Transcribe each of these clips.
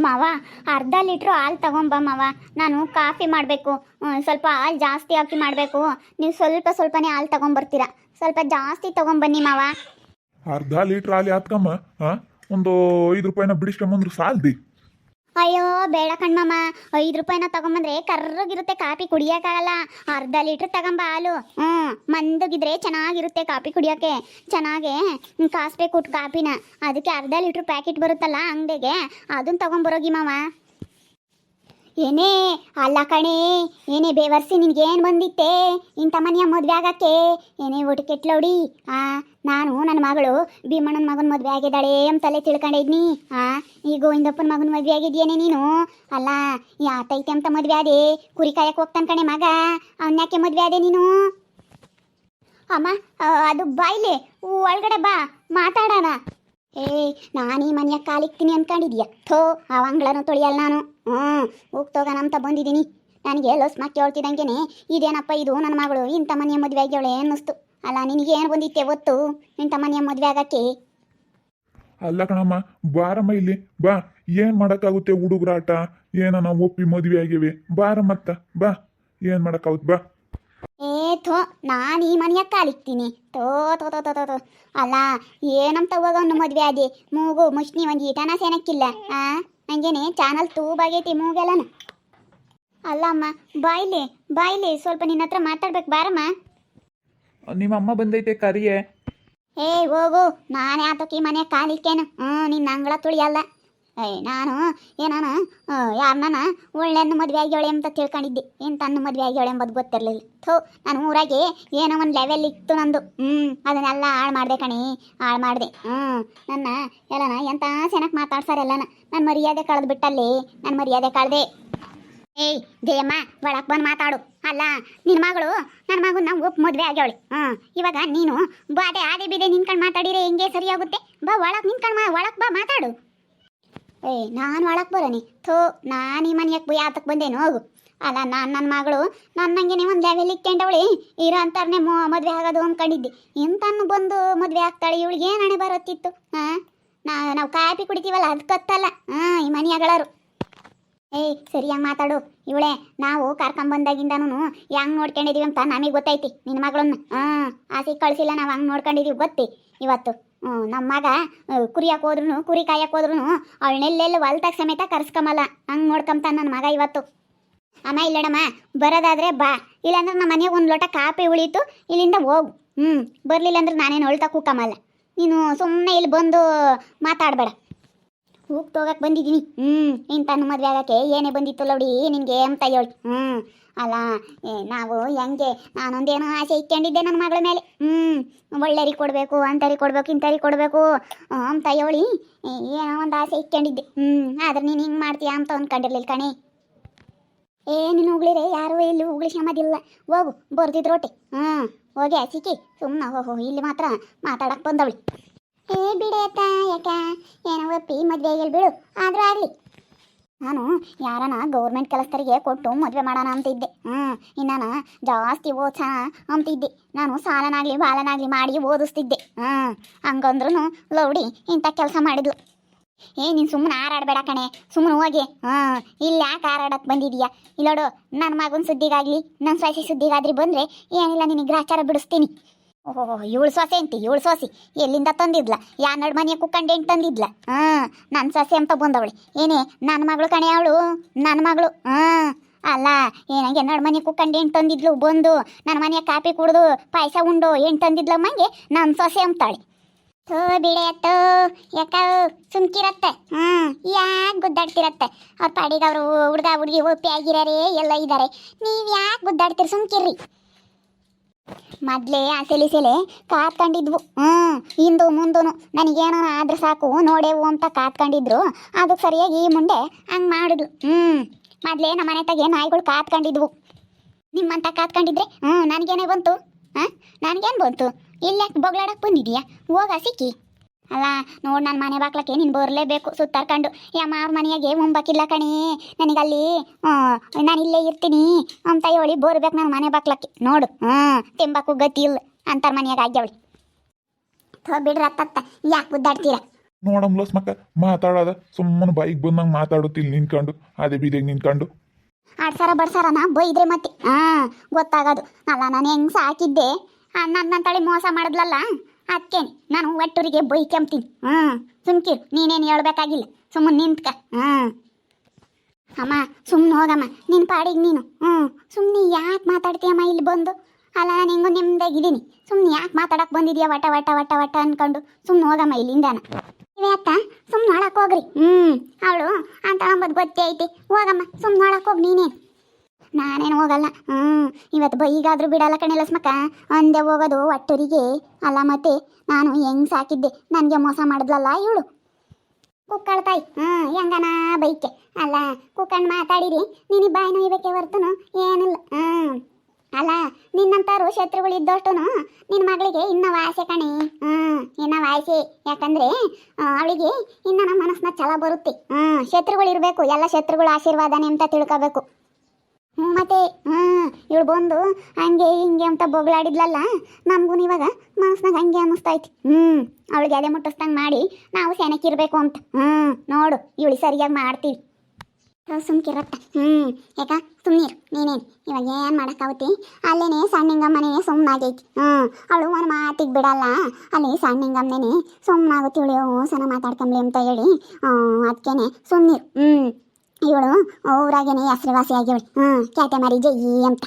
ಮಾವ, ಅರ್ಧ ಲೀಟ್ರು ಹಾಲು ತಗೊಂಬ ಮಾವ. ನಾನು ಕಾಫಿ ಮಾಡಬೇಕು. ಸ್ವಲ್ಪ ಹಾಲು ಜಾಸ್ತಿ ಹಾಕಿ ಮಾಡಬೇಕು. ನೀವು ಸ್ವಲ್ಪ ಸ್ವಲ್ಪನೇ ಹಾಲು ತಗೊಂಬರ್ತೀರಾ ಸ್ವಲ್ಪ ಜಾಸ್ತಿ ತಗೊಂಬನ್ನಿ ಮಾವ. ಅರ್ಧ ಲೀಟ್ರ್ ಹಾಲು ಯಾತ್ಕಮ್ಮ? ಹಾ ಒಂದು ಐದು ರೂಪಾಯಿನ ಬಿಡಿಸ್ಕೊಂಬಂದ್ರು ಸಾಲ್ದಿ. ಅಯ್ಯೋ, ಬೇಡ ಕಣ್ಮಮ್ಮ. ಐದು ರೂಪಾಯಿನ ತಗೊಂಬಂದ್ರೆ ಕರ್ರಗಿರುತ್ತೆ ಕಾಫಿ ಕುಡಿಯೋಕ್ಕಾಗಲ್ಲ. ಅರ್ಧ ಲೀಟ್ರ್ ತಗೊಂಬ ಹಾಲು. ಹ್ಞೂ ಮಂದಗಿದ್ರೆ ಚೆನ್ನಾಗಿರುತ್ತೆ ಕಾಫಿ ಕುಡಿಯೋಕ್ಕೆ ಚೆನ್ನಾಗೆ ಕಾಸ್ಬೇಕು ಕಾಫಿನ ಅದಕ್ಕೆ ಅರ್ಧ ಲೀಟ್ರ್ ಪ್ಯಾಕೆಟ್ ಬರುತ್ತಲ್ಲ ಅಂಗಡಿಗೆ. ಅದನ್ನ ತಗೊಂಬರೋಗಿ ಮಾವ. ಏನೇ, ಅಲ್ಲ ಕಣೆ, ಏನೇ ಬೇವರ್ಸಿ ನಿನ್ಗೇನು ಬಂದಿತ್ತೆ? ಇಂಥ ಮನೆಯ ಮದುವೆ ಆಗಕ್ಕೆ? ಏನೇ ಊಟ ಕೆಟ್ಲೋಡಿ? ಆ, ನಾನು ನನ್ನ ಮಗಳು ಭೀಮಣ್ಣನ ಮಗನ ಮದುವೆ ಆಗಿದ್ದಾಳೆ ಅಂತಲೇ ತಿಳ್ಕೊಂಡಿದ್ನಿ ಆ, ಈ ಗೋವಿಂದಪ್ಪನ ಮಗನ ಮದುವೆ ಆಗಿದ್ಯೇನೆ ನೀನು? ಅಲ್ಲ ಯಾತೈತೆ ಅಂತ ಮದುವೆ ಆದೆ, ಕುರಿ ಕಾಯಕ್ಕೆ ಹೋಗ್ತಾನೆ ಕಣೆ ಮಗ. ಅವನ್ಯಾಕೆ ಮದುವೆ ಆದೆ ನೀನು? ಅಮ್ಮ ಅದು ಬಾಯ್ಲೆ ಒಳಗಡೆ ಬಾ, ಮಾತಾಡೋಣ. ಏ ನಾನು ಈ ಮನೆಯ ಕಾಲಿಕ್ತೀನಿ ಅನ್ಕೊಂಡಿದ್ಯಾ? ಥೋ ಆ ಅಂಗ್ಳನು ತೊಳಿಯಲ್ಲ ನಾನು. ಹ್ಞೂ ಹೋಗ್ತೋಗೋಣ ಅಂತ ಬಂದಿದ್ದೀನಿ ನನಗೆ ಲಸ್ ಮಕ್ಕಿ ಹೇಳ್ತಿದ್ದಂಗೆನೆ ಇದೇನಪ್ಪ ಇದು ನನ್ನ ಮಗಳು ಇಂಥ ಮನೆಯ ಮದುವೆ ಆಗ್ಯವಳೆ ಅನ್ನಿಸ್ತು. ಅಲ್ಲ ನಿನಗೆ ಏನು ಬಂದಿತ್ತೆ ಒತ್ತು ಇಂಥ ಮನೆಯ ಮದುವೆ ಆಗಕ್ಕೆ? ಅಲ್ಲ ಕಣಮ್ಮ ಬಾರಮ್ಮ ಇಲ್ಲಿ. ಬಾ ಏನ್ ಮಾಡಕ್ಕಾಗುತ್ತೆ ಹುಡುಗರಾಟ? ಏನನ ಒಪ್ಪಿ ಮದುವೆ ಆಗಿವೆ? ಬಾರ ಮತ್ತ ಬಾ. ಏನ್ ಮಾಡಕ್ಕಾಗುತ್ತೆ? ಬಾ. ಏ ಥೋ ನಾನು ಈ ಮನೆಯ ಕಾಲಿಕ್ತೀನಿ ತೋ ತೋ ತೋ ತೋ ತೋ ತೋ ಅಲ್ಲ ಏನಂತ ಒಂದು ಮದುವೆ ಆದಿ ಮೂಗು ಮುಷ್ಣಿ ಒಂದು ಈಟನ ಸೇನಕ್ಕಿಲ್ಲ. ಆ? ನಂಗೇನೆ ಚಾನಲ್ ತೂಬಾಗೈತಿ ಮೂಗೆಲ್ಲನ. ಅಲ್ಲ ಅಮ್ಮ ಬಾಯ್ಲಿ ಬಾಯ್ಲಿ ಸ್ವಲ್ಪ ನಿನ್ನ ಹತ್ರ ಮಾತಾಡ್ಬೇಕು ಬಾರಮ್ಮ. ನಿಮ್ಮ ಅಮ್ಮ ಬಂದೈತೆ ಕರಿಯೇ. ಏಯ್ ಹೋಗು ನಾನು ಯಾತಕ್ಕೆ ಈ ಮನೆ ಕಾಲಿಕ್ಕೇನು ಹ್ಞೂ ನಿನ್ನ ಅಂಗಳ ತುಳಿಯಲ್ಲ. ಏಯ್, ನಾನು ಏನಾನ ಯಾರನ್ನ ಒಳ್ಳೆಯನ್ನು ಮದುವೆ ಆಗ್ಯವಳೆ ಅಂತ ತಿಳ್ಕೊಂಡಿದ್ದೆ. ಏನು ತನ್ನ ಮದುವೆ ಆಗ್ಯವಳೆ ಎಂಬುದು ಗೊತ್ತಿರಲಿಲ್ಲ. ಥೋ, ನಾನು ಊರಾಗೆ ಏನೋ ಒಂದು ಲೆವೆಲ್ ಇತ್ತು ನಂದು. ಹ್ಞೂ ಅದನ್ನೆಲ್ಲ ಹಾಳು ಮಾಡಿದೆ ಕಣಿ, ಹಾಳು ಮಾಡಿದೆ. ಹ್ಞೂ ನನ್ನ ಎಲ್ಲನ ಎಂತ ಸೆನಕ್ ಮಾತಾಡ್ಸಾರೆಲ್ಲನ ನನ್ನ ಮರ್ಯಾದೆ ಕಳೆದು ಬಿಟ್ಟಲ್ಲಿ ನನ್ನ ಮರ್ಯಾದೆ ಕಳೆದೆ. ಏಯ್ ದೇಮ್ಮ ಒಳಕ್ ಬಂದು ಮಾತಾಡು. ಅಲ್ಲ ನಿನ್ನ ಮಗಳು ನನ್ನ ಮಗನ ಒಪ್ಪು ಮದುವೆ ಆಗ್ಯವಳೆ ಹಾಂ ಇವಾಗ ನೀನು ಬಾದೆ ಆದೆ ಬಿದೆ ನಿನ್ಕೊಂಡು ಮಾತಾಡಿದ್ರೆ ಹೆಂಗೆ ಸರಿಯಾಗುತ್ತೆ ಬಾ, ಒಳಗೆ ನಿನ್ಕೊಂಡು ಮಾ, ಒಳಗೆ ಬಾ, ಮಾತಾಡು. ಏಯ್, ನಾನು ಒಳಗೆ ಬರೋನಿ ಥೋ, ನಾನು ಈ ಮನೆಯಕ್ಕೆ ಬೈ ಆತಕ್ಕೆ ಬಂದೇನು, ಹೋಗು. ಅಲ್ಲ, ನಾನು ನನ್ನ ಮಗಳು ನನ್ನಂಗೆ ಒಂದು ಲೆವೆಲ್ ಇಕ್ಕೊಂಡವಳೆ. ಇರೋ ಅಂತಾರನೆ ಮದುವೆ ಆಗೋದು ಅಂದ್ಕೊಂಡಿದ್ದೆ. ಇಂತನ್ನು ಬಂದು ಮದುವೆ ಆಗ್ತಾಳೆ, ಇವಳಿಗೆ ಏನು ಹಣೆ ಬರುತ್ತಿತ್ತು ಹಾಂ ನಾ ನಾವು ಕಾಫಿ ಕುಡಿತೀವಲ್ಲ, ಅದು ಕತ್ತಲ್ಲ ಹಾಂ ಈ ಮನೆಯಗಳರು ಏಯ್, ಸರಿಯಾಗಿ ಮಾತಾಡು. ಇವಳೆ, ನಾವು ಕರ್ಕೊಂಬಂದಾಗಿಂದನೂ ಹೆಂಗ್ ನೋಡ್ಕೊಂಡಿದೀವಿ ಅಂತ ನಮಗೆ ಗೊತ್ತೈತಿ ನಿನ್ನ ಮಗಳನ್ನ. ಹಾಂ ಆಸೆ ಕಳಿಸಿಲ್ಲ, ನಾವು ಹಂಗೆ ನೋಡ್ಕೊಂಡಿದೀವಿ, ಗೊತ್ತಿ. ಇವತ್ತು ನಮ್ಮ ಮಗ ಕುರಿಯಕ್ಕೆ ಹೋದ್ರು ಕುರಿ ಕಾಯಕ್ಕೆ ಹೋದ್ರು ಅವಳನ್ನೆಲ್ಲೆಲ್ಲ ಹೊಲ್ದಾಗ ಸಮೇತ ಕರ್ಸ್ಕೊಂಬಲ್ಲ ಹಂಗೆ ನೋಡ್ಕೊಂತಾನ ನನ್ನ ಮಗ ಇವತ್ತು. ಅಮ್ಮ ಇಲ್ಲಡಮ್ಮ ಬರೋದಾದ್ರೆ ಬಾ. ಇಲ್ಲಾಂದ್ರೆ ನಮ್ಮ ಮನೆಗೆ ಒಂದು ಲೋಟ ಕಾಪಿ ಉಳೀತು, ಇಲ್ಲಿಂದ ಹೋಗು. ಹ್ಞೂ ಬರಲಿಲ್ಲ ಅಂದ್ರೆ ನಾನೇನು ಹೊಳ್ತಾ ಕೂಕಮಲ್ಲ. ನೀನು ಸುಮ್ಮನೆ ಇಲ್ಲಿ ಬಂದು ಮಾತಾಡಬೇಡ. ಹೋಗ್ತೋಗಕ್ಕೆ ಬಂದಿದ್ದೀನಿ. ಹ್ಞೂ ತನ್ನ ಮದುವೆ ಆಗಕ್ಕೆ ಏನೇ ಬಂದಿತ್ತು ನೋಡಿ ನಿನಗೆ ಅಂತ ಹೇಳಿ. ಹ್ಞೂ ಅಲ್ಲ ಏ, ನಾವು ಹೆಂಗೆ ನಾನೊಂದೇನೋ ಆಸೆ ಇಟ್ಕೊಂಡಿದ್ದೆ ನನ್ನ ಮಗಳ ಮೇಲೆ. ಹ್ಞೂ ಒಳ್ಳೆರಿಗೆ ಕೊಡಬೇಕು ಅಂತರಿ ಕೊಡಬೇಕು ಇಂಥರಿಗೆ ಕೊಡಬೇಕು ಅಂತ ಹೇಳಿ ಏನೋ ಒಂದು ಆಸೆ ಇಟ್ಕೊಂಡಿದ್ದೆ ಹ್ಞೂ ಆದ್ರೆ ನೀನು ಹಿಂಗೆ ಮಾಡ್ತೀಯ ಅಂತ ಅಂದ್ಕೊಂಡಿರ್ಲಿಲ್ಲ ಕಣೆ. ಏ ನೀನು ಯಾರು ಯಾರೂ ಇಲ್ಲಿ ಉಗುಳಿ ಶಮದಿಲ್ಲ. ಹೋಗು ಬರ್ದಿದ್ರೊಟ್ಟೆ ಹ್ಞೂ ಹೋಗಿ ಸಿಕ್ಕಿ ಸುಮ್ಮನೆ ಹೋಗು ಇಲ್ಲಿ ಮಾತ್ರ ಮಾತಾಡಕ್ಕೆ ಬಂದವಳಿ. ಏ ಬಿಡೆ ಅತ್ತ ಯಾಕ? ಏನೋ ಒಪ್ಪಿ ಮದುವೆ ಬಿಡು. ಆದ್ರೂ ಆಗಲಿ. ನಾನು ಯಾರನ ಗೌರ್ಮೆಂಟ್ ಕೆಲಸದರಿಗೆ ಕೊಟ್ಟು ಮದುವೆ ಮಾಡೋಣ ಅಂತಿದ್ದೆ. ಹ್ಞೂ ಇನ್ನಾನ ಜಾಸ್ತಿ ಓದ್ಸ ಅಂತಿದ್ದೆ. ನಾನು ಸಾಲನಾಗಲಿ ಬಾಲನಾಗಲಿ ಮಾಡಿ ಓದಿಸ್ತಿದ್ದೆ. ಹ್ಞೂ ಹಂಗಂದ್ರೂ ಲೌಡಿ ಇಂಥ ಕೆಲಸ ಮಾಡಿದ್ಲು. ಏ, ನೀನು ಸುಮ್ಮನೆ ಹಾರಾಡಬೇಡ ಕಣೆ. ಸುಮ್ಮನೆ ಹೋಗಿ. ಹಾಂ ಇಲ್ಲಿ ಯಾಕೆ ಹಾರಾಡಕ್ಕೆ ಬಂದಿದೀಯಾ? ಇಲ್ಲೋಡು ನನ್ನ ಮಗನ ಸುದ್ದಿಗಾಗಲಿ ನನ್ನ ಸೊಸೆ ಸುದ್ದಿಗಾದ್ರಿ ಬಂದರೆ ಏನಿಲ್ಲ, ನಿನಗೆ ಗ್ರಾಚಾರ ಬಿಡಿಸ್ತೀನಿ. ಓಹೋ ಇವಳು ಸೊಸೆ ಅಂತಿ ಇವಳು ಸೊಸಿ. ಎಲ್ಲಿಂದ ತಂದಿದ್ಲ? ಯಾ ನಡ್ ಮನೆ ಕುಕ್ಕಂಡು ಹೆಂಗೆ ತಂದಿದ್ಲ? ಹಾಂ ನನ್ನ ಸೊಸೆ ಅಂತ ಬಂದವಳು. ಏನೇ ನನ್ನ ಮಗಳು ಕಣೆ ಅವಳು? ನನ್ನ ಮಗಳು, ಹಾಂ. ಅಲ್ಲ, ಏನಂಗೆ ನಡ್ ಮನೆ ಕುಕ್ಕಂಡು ಹೆಂಗೆ ತಂದಿದ್ಲು? ಬಂದು ನನ್ನ ಮನೆಯ ಕಾಪಿ ಕುಡ್ದು, ಪಾಯಸ ಉಂಡು, ಹೆಂಗೆ ತಂದಿದ್ಲಮ್ಮಂಗೆ ನನ್ನ ಸೊಸೆ ಅಂತಾಳೆ. ಥೋ ಬಿಳೆ ಅತ್ತೋ, ಯಾಕ ಸುಮ್ಕಿರತ್ತೆ. ಹ್ಮ್ ಯಾಕೆ ಗುದ್ದಾಡ್ತಿರತ್ತೆ? ಅವ್ರ ಪಾಡಿಗೆ ಅವರು ಹುಡುಗ ಹುಡುಗಿ ಆಗಿರಾರೆ ಎಲ್ಲ ಇದ್ದಾರೆ ನೀವು ಯಾಕೆ ಗುದ್ದಾಡ್ತೀರಿ ಸುಮ್ಕಿರ್ರಿ? ಮೊದ್ಲೇ ಆ ಸೆಲೆ ಸೆಲೆ ಕಾತ್ಕೊಂಡಿದ್ವು ಹ್ಮ್, ಹಿಂದು ಮುಂದೂನು. ನನಗೇನೋ ಆದ್ರೆ ಸಾಕು, ನೋಡೇವು ಅಂತ ಕಾತ್ಕೊಂಡಿದ್ರು ಅದಕ್ಕೆ ಸರಿಯಾಗಿ ಈ ಮುಂಡೆ ಹಂಗೆ ಮಾಡಿದ್ಲು. ಹ್ಮ್, ಮೊದ್ಲೇ ನಮ್ಮ ಮನೆ ತಗೆ ನಾಯಿಗಳು ಕಾತ್ಕೊಂಡಿದ್ವು ನಿಮ್ಮಂತ ಕಾತ್ಕೊಂಡಿದ್ರೆ ಹ್ಞೂ ನನಗೇನೇ ಬಂತು. ಹಾಂ, ನನಗೇನು ಬಂತು? ಇಲ್ಲ ಬೊಗ್ಲಾಡಕ್ಕೆ ಬಂದಿದೀಯಾ? ಹೋಗ ಸಿಕ್ಕಿ ಅಲ್ಲ ನೋಡು ನನ್ನ ಮನೆ ಬಾಕ್ಲಕ್ಕೆ ನೀನು ಬರಲೇಬೇಕು ಸುತ್ತಾರ್ಕೊಂಡು ಯಮ್ಮ ಅವ್ರ ಮನೆಯಾಗೆ ಮುಂಬಾಕಿಲ್ಲ ಕಣಿ ನನಗಲ್ಲಿ. ನಾನು ಇಲ್ಲೇ ಇರ್ತೀನಿ. ಅಂತ ಹೇಳಿ ಬೋರ್ಬೇಕು ನನ್ನ ಮನೆ ಬಾಕ್ಲಕ್ಕೆ ನೋಡು ಹ್ಞೂ ತಿಂಬಾಕು ಗತಿ ಇಲ್ಲ ಅಂತಾರ ಮನೆಯಾಗ ಆಗ್ಯವಳಿ. ಥೋ ಬಿಡ್ರಿ ಅತ್ತತ್ತ ಯಾಕೆ ಗುದ್ದಾಡ್ತೀರ ನೋಡಮ್ಲ ಸ್ಮಕ್ಕ ಮಾತಾಡೋದ. ಸುಮ್ಮನೆ ಬಾಯಿಗೆ ಬಂದಂಗೆ ಮಾತಾಡುತ್ತಿಲ್ಲ ನಿನ್ಕೊಂಡು ಅದೇ ಬೀದಿಗೆ ನಿನ್ಕೊಂಡು ಆಡ್ಸಾರ ಬಡ್ಸಾರನ ಬೈದ್ರೆ ಮತ್ತೆ. ಹಾ ಗೊತ್ತಾಗೋದು. ಅಲ್ಲ ನಾನು ಹೆಂಗ್ ಸಾಕಿದ್ದೆ? ನನ್ನ ತಳಿ ಮೋಸ ಮಾಡಿದ್ಲಲ್ಲ? ಅದಕ್ಕೆ ನಾನು ಒಟ್ಟೂರಿಗೆ ಬೈಕೆಂಬ್ತೀನಿ ಹ್ಞೂ ಸುಮ್ಕಿರು, ನೀನೇನು ಹೇಳ್ಬೇಕಾಗಿಲ್ಲ. ಸುಮ್ಮನೆ ನಿಂತ್ಕ. ಹ್ಞೂ ಅಮ್ಮ ಸುಮ್ಮನೆ ಹೋಗಮ್ಮ. ನಿನ್ನ ಪಾಡಿಗೆ ನೀನು. ಹ್ಞೂ. ಸುಮ್ಮನೆ ಯಾಕೆ ಮಾತಾಡ್ತೀಯಮ್ಮ ಇಲ್ಲಿ ಬಂದು? ಅಲ್ಲ, ನಾನು ಹೆಂಗೋ ನಿಮ್ದಾಗಿದ್ದೀನಿ ಸುಮ್ಮನೆ ಯಾಕೆ ಮಾತಾಡಕ್ಕೆ ಬಂದಿದ್ಯಾ ವಟ ವಟ ವಟ ವಟ ಅನ್ಕೊಂಡು? ಸುಮ್ಮನೆ ಹೋಗಮ್ಮ ಇಲ್ಲಿಂದಾನ. ಇವೇ ಅತ್ತ ಸುಮ್ಮನೆ ಒಳಕ್ಕೆ ಹೋಗ್ರಿ. ಹ್ಞೂ. ಅವಳು ಅಂತ ಅಂಬದು ಗೊತ್ತೇ ಐತಿ. ಹೋಗಮ್ಮ ಸುಮ್ಮನೆ ಒಳಕ್ಕೆ ಹೋಗಿ ನೀನೇನು. ನಾನೇನು ಹೋಗಲ್ಲ. ಹ್ಞೂ ಇವತ್ತು ಬೈಗಾದ್ರೂ ಬಿಡಲ್ಲ ಕಣೆ ಲಸ್ಮಕ್ಕ ಅಂದೆ ಹೋಗೋದು ಒಟ್ಟರಿಗೆ. ಅಲ್ಲ ಮತ್ತೆ, ನಾನು ಹೆಂಗ್ ಸಾಕಿದ್ದೆ? ನನಗೆ ಮೋಸ ಮಾಡಿದ್ಲಲ್ಲ ಇವಳು. ಕುಕ್ಕಳ ತಾಯಿ ಹ್ಞೂ ಹೆಂಗನ ಬೈಕೆ. ಅಲ್ಲ ಕುಕ್ಕಂಡು ಮಾತಾಡಿರಿ. ನೀನು ಬಾಯಿ ನೋಯ್ಬೇಕೆ ಹೊರ್ತನು ಏನಿಲ್ಲ. ಹ್ಞೂ ಅಲ್ಲ ನಿನ್ನಂತಾರು ಶತ್ರುಗಳು ಇದ್ದಷ್ಟು ನಿನ್ನ ಮಗಳಿಗೆ ಇನ್ನ ವಾಸೆ ಕಣೆ. ಹ್ಞೂ ಇನ್ನ ವಾಸೆ. ಯಾಕಂದ್ರೆ ಅವಳಿಗೆ ಇನ್ನ ನಮ್ಮ ಮನಸ್ಸನ್ನ ಛಲ ಬರುತ್ತೆ. ಹ್ಞೂ ಶತ್ರುಗಳು ಇರಬೇಕು ಎಲ್ಲ ಶತ್ರುಗಳ ಆಶೀರ್ವಾದನೆ ಅಂತ ತಿಳ್ಕೋಬೇಕು. ಮತ್ತೆ ಹ್ಞೂ ಇವಳು ಬಂದು ಹಂಗೆ ಹಿಂಗೆ ಅಂತ ಬೊಗಳಾಡಿದ್ಲಲ್ಲ ನಮಗೂ ಇವಾಗ ಮನಸ್ನಾಗ ಹಂಗೆ ಅನ್ನಿಸ್ತೈತಿ ಹ್ಞೂ ಅವಳಿಗೆ ಎದೆ ಮುಟ್ಟಿಸ್ದಂಗೆ ಮಾಡಿ ನಾವು ಸೆನಕ್ಕಿರ್ಬೇಕು ಅಂತ. ಹ್ಞೂ ನೋಡು ಇವಳು ಸರಿಯಾಗಿ ಮಾಡ್ತೀವಿ. ಸುಮ್ಕಿರತ್ತ ಹ್ಞೂ ಯಾಕ ಸುಮ್ಮನಿರು ನೀನೇನು? ಇವಾಗ ಏನು ಮಾಡೋಕ್ಕಾಗುತ್ತೆ ಅಲ್ಲೇನೆ ಸಣ್ಣಿಂಗಮ್ಮನೇ ಸುಮ್ಮನಾಗೈತಿ ಹ್ಞೂ ಅವಳು ಒಂದು ಮಾತಿಗೆ ಬಿಡಲ್ಲ. ಅಲ್ಲಿ ಸಣ್ಣಿಂಗಮ್ಮನೇ ಸುಮ್ಮನಾಗುತ್ತೆ ಇವಳು ಸನ ಮಾತಾಡ್ಕೊಂಬ್ಲಿ ಅಂತ ಹೇಳಿ. ಅದಕ್ಕೇನೆ ಸುಮ್ಮನಿರು ಹ್ಞೂ ಇವಳು ಊರಾಗೇನೆ ಹೆಸರುವಾಸಿ ಆಗಿವಳು. ಹ್ಞೂ ಕ್ಯಾತೆ ಮಾರಿ ಜಯ್ಯಿ ಅಂತ.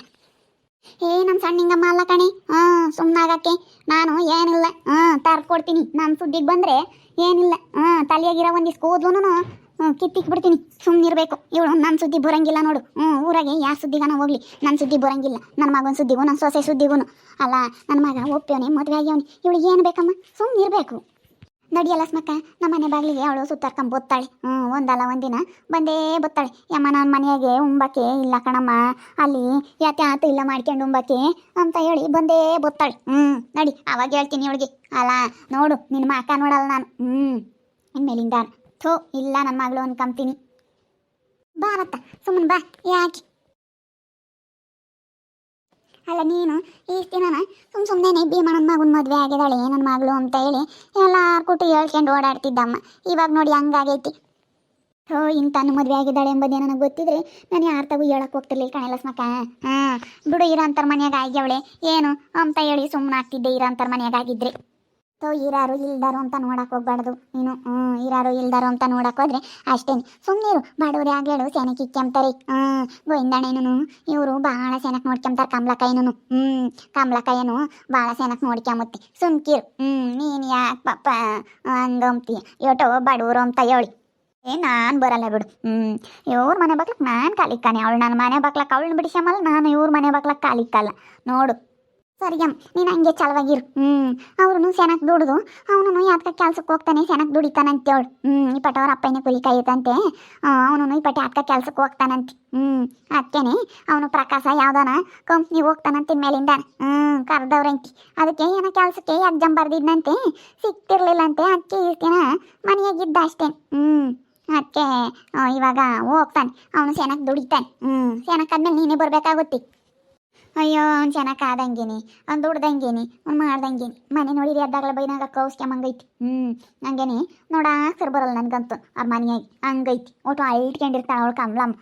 ಏ ನನ್ನ ಸಣ್ಣಿಂಗಮ್ಮ ಅಲ್ಲ ಕಣೆ. ಹ್ಮ್ ಸುಮ್ಮನಾಗಕ್ಕೆ ನಾನು ಏನಿಲ್ಲ. ಹ್ಞೂ ತರ್ಕೊಡ್ತೀನಿ ನನ್ನ ಸುದ್ದಿಗೆ ಬಂದರೆ ಏನಿಲ್ಲ. ಹ್ಮ್ ತಲೆಯಾಗಿರೋ ಒಂದಿಷ್ಟು ಕೂದ್ಲು ಹ್ಞೂ ಕಿತ್ತಿಕ್ ಬಿಡ್ತೀನಿ. ಸುಮ್ಮನಿರ್ಬೇಕು ಇವಳು ನನ್ನ ಸುದ್ದಿ ಬರಂಗಿಲ್ಲ ನೋಡು. ಹ್ಞೂ ಊರಾಗೆ ಯಾವ ಸುದ್ದಿಗಾನ ಹೋಗ್ಲಿ. ನನ್ನ ಸುದ್ದಿ ಬರಂಗಿಲ್ಲ. ನನ್ನ ಮಗನ ಸುದ್ದಿಗೂ ನನ್ನ ಸೊಸೆ ಸುದ್ದಿಗೂ ಅಲ್ಲ ನನ್ನ ಮಗ ಒಪ್ಪಿಯವನಿ, ಮದುವೆ ಆಗ್ಯವನೇ. ಇವಳಿಗೆ ಏನು ಬೇಕಮ್ಮ? ಸುಮ್ಮನಿರ್ಬೇಕು ನಡಿಯಲ್ಲ ಸ್ಮಕ್ಕ ನಮ್ಮ ಮನೆ ಬಾಗಿಲಿಗೆ ಅವಳು ಸುತ್ತಾರ್ಕೊಂಡು ಬತ್ತಾಳೆ. ಹ್ಞೂ, ಒಂದಲ್ಲ ಒಂದಿನ ಬಂದೇ ಬತ್ತಾಳೆ. ಯಮ್ಮ ನನ್ನ ಮನೆಯಾಗೆ ಉಂಬಕ್ಕೆ ಇಲ್ಲ ಕಣಮ್ಮ. ಅಲ್ಲಿ ಯಾಕೆ ಆತು ಇಲ್ಲ ಮಾಡ್ಕೊಂಡು ಉಂಬಕ್ಕೆ ಅಂತ ಹೇಳಿ ಬಂದೇ ಬತ್ತಾಳೆ. ಹ್ಞೂ, ನಡಿ ಅವಾಗ ಹೇಳ್ತೀನಿ ಇವಳಿಗೆ. ಅಲ್ಲ ನೋಡು ನಿನ್ನ ಮಾಕ ನೋಡಲ್ಲ ನಾನು. ಹ್ಞೂ, ಇನ್ಮೇಲಿಂದ. ಥೋ, ಇಲ್ಲ ನನ್ನ ಮಗಳು ಅನ್ಕೊಂತೀನಿ. ಬಾರತ್ತ ಸುಮ್ಮನೆ ಬಾ. ಯಾಕೆ? ಅಲ್ಲ, ನೀನು ಇಷ್ಟು ದಿನ ಸುಮ್ ಸುಮ್ಮನೆ ಭೀಮಣ್ಣನ ಮಗನ ಮದುವೆ ಆಗಿದ್ದಾಳೆ ನನ್ನ ಮಗಳು ಅಂತ ಹೇಳಿ ಎಲ್ಲ ಕೊಟ್ಟು ಹೇಳ್ಕೊಂಡು ಓಡಾಡ್ತಿದ್ದಮ್ಮ. ಇವಾಗ ನೋಡಿ ಹಂಗಾಗೈತಿ. ಹೋ, ಇಂತಾನು ಮದುವೆ ಆಗಿದ್ದಾಳೆ ಎಂಬುದೇ ನನಗೆ ಗೊತ್ತಿದ್ರೆ ನಾನು ಯಾರ ತಗು ಹೇಳಕ್ಕೆ ಹೋಗ್ತಿರ್ಲಿಲ್ಲ ಕಣೆ ಸ್ಮಕ ಹಾಂ ಬಿಡು ಇರೋಂಥರ ಮನೆಯಾಗ ಆಗ್ಯವಳೆ ಏನು ಅಂತ ಹೇಳಿ ಸುಮ್ಮನೆ ಆಗ್ತಿದ್ದೆ ಇರೋಂಥರ ಮನೆಯಾಗಿದ್ರೆ ತೋ, ಇರಾರು, ಇಲ್ದಾರು ಅಂತ ನೋಡಕ್ ಹೋಗ್ಬಾರ್ದು. ನೀನು ಹ್ಞೂ ಇರಾರು, ಇಲ್ದಾರು ಅಂತ ನೋಡಕ್ ಹೋದ್ರೆ ಅಷ್ಟೇನೆ ಸುಮ್ಮನಿರು ಬಡವ್ರೆ ಆಗೇಳು ಸೆನಕ್ ಇಕ್ಕೆಂಬ್ತಾರೆ ಹ್ಞೂ ಗೋವಿಂದಣ್ಣೇನು ಇವರು ಭಾಳ ಸೆನಕ್ ನೋಡ್ಕೊಂತಾರೆ ಕಮಲಕಾಯಿನೂ ಹ್ಞೂ ಕಮಲಕಾಯನು ಭಾಳ ಸೆನಕ್ ನೋಡ್ಕೊಂಬತ್ತೆ ಸುಮ್ಕಿರು. ಹ್ಞೂ ನೀನು ಯಾಕೆ ಪಾಪ ಹಂಗಂತೀಯ ಯೋಟೋ, ಬಡವರು ಅಂತ ಹೇಳಿ. ಏ, ನಾನು ಬರಲ್ಲ ಬಿಡು. ಹ್ಞೂ ಇವ್ರ ಮನೆ ಬಾಕ್ಲಕ್ಕೆ ನಾನು ಕಾಲಿಕ್ಕಾನೆ ಅವಳು ನನ್ನ ಮನೆ ಬಾಕ್ಲಕ್ಕೆ ಅವಳನ್ನ ಬಿಡಿಸಮಲ್ಲ ನಾನು ಇವ್ರ ಮನೆ ಬಾಕ್ಲಕ್ಕೆ ಕಾಲಿಕ್ಕಲ್ಲ ನೋಡು. ಸರಿಯಮ್ಮ ನೀನು ಹಂಗೆ ಚಲವಾಗಿರು. ಹ್ಞೂ ಅವ್ರು ಸೆನಕ್ ದುಡ್ದು ಅವನು ಯಾತಕ ಕೆಲ್ಸಕ್ಕೆ ಹೋಗ್ತಾನೆ ಸೆನಕ್ ದುಡಿತಾನಂತೇಳು ಹ್ಞೂ ಈ ಪಟ ಅವ್ರ ಅಪ್ಪನೇ ಕುರಿ ಕಾಯುತ್ತಂತೆ. ಅವನು ಈ ಪಟ್ಟಿ ಅದ್ಕ ಕೆಲ್ಸಕ್ಕೆ ಹೋಗ್ತಾನಂತೆ. ಹ್ಞೂ ಅದಕ್ಕೇನೆ ಅವನು ಪ್ರಕಾಶ ಯಾವ್ದಾನ ಕಂಪ್ನಿಗೆ ಹೋಗ್ತಾನಂತೆ ಮೇಲಿಂದ ಹ್ಞೂ ಕರ್ದವ್ರಂತಿ ಅದಕ್ಕೆ ಏನೋ ಕೆಲಸಕ್ಕೆ ಎಕ್ಸಾಮ್ ಬರ್ದಿದ್ನಂತೆ ಸಿಕ್ತಿರ್ಲಿಲ್ಲಂತೆ ಅದಕ್ಕೆ ದಿನ ಮನೆಯಾಗಿದ್ದ ಅಷ್ಟೇ. ಹ್ಞೂ ಅದಕ್ಕೆ ಇವಾಗ ಹೋಗ್ತಾನೆ, ಅವನು ಸೆನಕ್ ದುಡಿತಾನೆ. ಹ್ಞೂ ಸೆನಕ್ ಆದ್ಮೇಲೆ ನೀನೇ ಬರಬೇಕಾಗುತ್ತೆ. ಅಯ್ಯೋ, ಅವ್ನು ಚೆನ್ನಾಗಿ ಆದಂಗೇನಿ ಅವ್ನು ದುಡ್ದಂಗೇನಿ, ಅವ್ನು ಮಾಡ್ದಂಗೇನಿ. ಮನೆ ನೋಡಿರಿ, ಅದ್ದಾಗಲ ಬೈನಾಗ ಕೌಸ್ಕ್ಯಂಬಂಗೈತಿ ಹ್ಞೂ ಹಂಗೇನಿ. ನೋಡಾಕ ಸರ್ ಬರಲ್ಲ ನನಗಂತೂ, ಅವ್ರ ಮನೆಯಾಗಿ. ಹಂಗೈತಿ. ಒಟ್ಟು ಅಳ್ಟ್ಕೊಂಡಿರ್ತಾಳೆ ಅವಳು ಕಮಲಮ್ಮ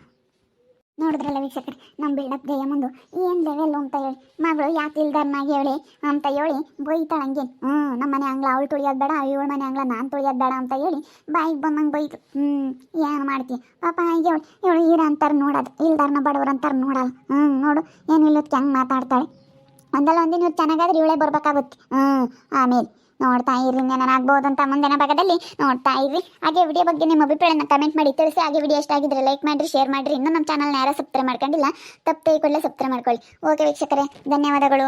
ನೋಡಿದ್ರಲ್ಲ ವೀಕ್ಷಕರು ನಮ್ಮ ಬಿಲ್ಡಪ್ ಜಯ ಮುಂದು ಏನು ಲೆವೆಲ್ ಅಂತ ಹೇಳಿ. ಮಗಳು ಯಾಕೆ ಇಲ್ದಾರ್ನಾಗಿ ಹೇಳಿ ಅಂತ ಹೇಳಿ ಬೈತಾಳೆ ಹಂಗೆ ಹ್ಞೂ ನಮ್ಮ ಮನೆ ಅಂಗ್ಲ ಅವಳು ತುಳಿಯೋದು ಬೇಡ, ಇವಳ ಮನೆ ಅಂಗ್ಲ ನಾನು ತುಳಿಯೋದು ಬೇಡ ಅಂತ ಹೇಳಿ ಬಾಯಿಗೆ ಬಂದಂಗೆ ಬೈತು. ಹ್ಞೂ ಏನು ಮಾಡ್ತೀಯ ಪಾಪ ಅವಳು ಇವಳು ಈರ ಅಂತಾರೆ ನೋಡೋದು, ಇಲ್ದಾರ್ನ ಬಡವ್ರು ಅಂತಾರೆ ನೋಡಲ್ಲ. ಹ್ಞೂ ನೋಡು, ಏನು ಇಲ್ಲದಕ್ಕೆ ಹೆಂಗೆ ಮಾತಾಡ್ತಾಳೆ. ಒಂದಲ್ಲ ಒಂದಿನ ಚೆನ್ನಾಗಾದ್ರೆ ಇವಳೇ ಬರ್ಬೇಕಾಗುತ್ತೆ. ಹ್ಞೂ ಆಮೇಲೆ ನೋಡ್ತಾ ಇರ್ರಿ ಆಗ್ಬೋದು ಅಂತ ಮುಂದಿನ ಭಾಗದಲ್ಲಿ ನೋಡ್ತಾ ಇರ್ರಿ ಹಾಗೆ ವಿಡಿಯೋ ಬಗ್ಗೆ ನಿಮ್ಮ ಅಭಿಪ್ರಾಯನ ಕಮೆಂಟ್ ಮಾಡಿ ತಿಳಿಸಿ. ಹಾಗೆ ವಿಡಿಯೋ ಇಷ್ಟ ಆಗಿದ್ರೆ ಲೈಕ್ ಮಾಡಿರಿ ಶೇರ್ ಮಾಡಿರಿ. ಇನ್ನೂ ನಮ್ಮ ಚಾನಲ್ನ ಯಾರು ಸಬ್ಸ್ಕ್ರೈಬ್ ಮಾಡ್ಕೊಂಡಿಲ್ಲ, ತಪ್ಪೇ ಕೂಡಲೇ ಸಬ್ಸ್ಕ್ರೈಬ್ ಮಾಡ್ಕೊಳ್ಳಿ. ಓಕೆ ವೀಕ್ಷಕರೇ, ಧನ್ಯವಾದಗಳು.